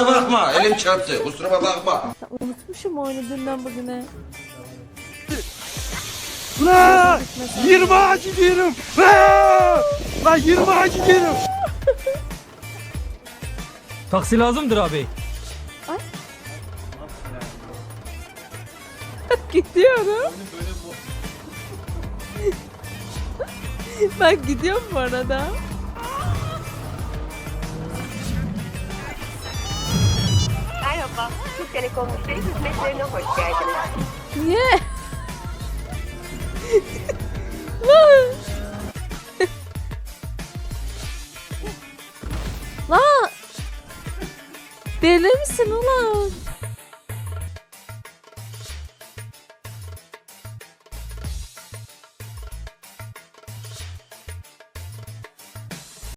bakma elim çarptı kusuruma bakma. Ya Unutmuşum oyunu dünden bugüne. Ulan 20 ağacı diyorum. Aa! Lan 20 ağacı diyorum. Taksi lazımdır abi. Gidiyorum. ben gidiyorum bu arada. Merhaba, Türk Telekom müşteri hizmetlerine hoş geldiniz. Niye? Lan! Deli misin ulan?